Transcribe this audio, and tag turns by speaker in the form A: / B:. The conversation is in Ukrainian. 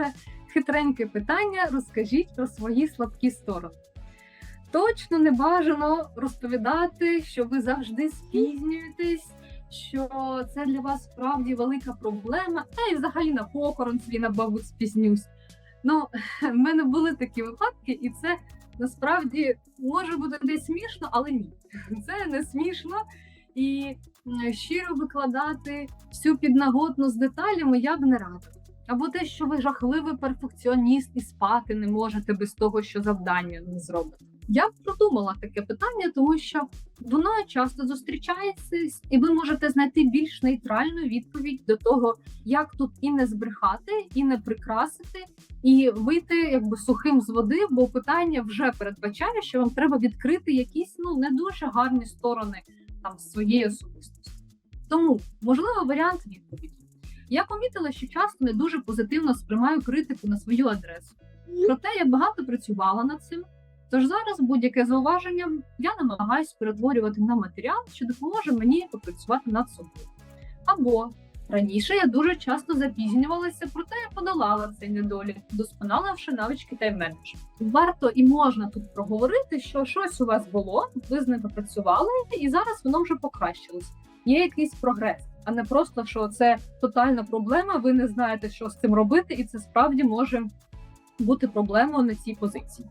A: дуже хитреньке питання. Розкажіть про свої слабкі сторони. Точно не бажано розповідати, що ви завжди спізнюєтесь, що це для вас справді велика проблема. Та й взагалі на похорон на бабу спізнюсь. Ну, в мене були такі випадки, і це насправді може бути десь смішно, але ні. Це не смішно. І щиро викладати всю піднаготну з деталями я б не радила. Або те, що ви жахливий перфекціоніст і спати не можете без того, що завдання не зробите. Я продумала таке питання, тому що воно часто зустрічається, і ви можете знайти більш нейтральну відповідь до того, як тут і не збрехати, і не прикрасити, і вийти якби сухим з води, бо питання вже передбачає, що вам треба відкрити якісь ну не дуже гарні сторони там своєї особистості. Тому можливо варіант відповіді. Я помітила, що часто не дуже позитивно сприймаю критику на свою адресу. Проте я багато працювала над цим. Тож зараз будь-яке зауваження я намагаюся перетворювати на матеріал, що допоможе мені попрацювати над собою. Або раніше я дуже часто запізнювалася, проте я подолала цей недолік, досконаливши навички тайм-менеджменту. Варто і можна тут проговорити, що щось у вас було, ви з ним попрацювали, і зараз воно вже покращилось. Є якийсь прогрес, а не просто що це тотальна проблема. Ви не знаєте, що з цим робити, і це справді може бути проблемою на цій позиції.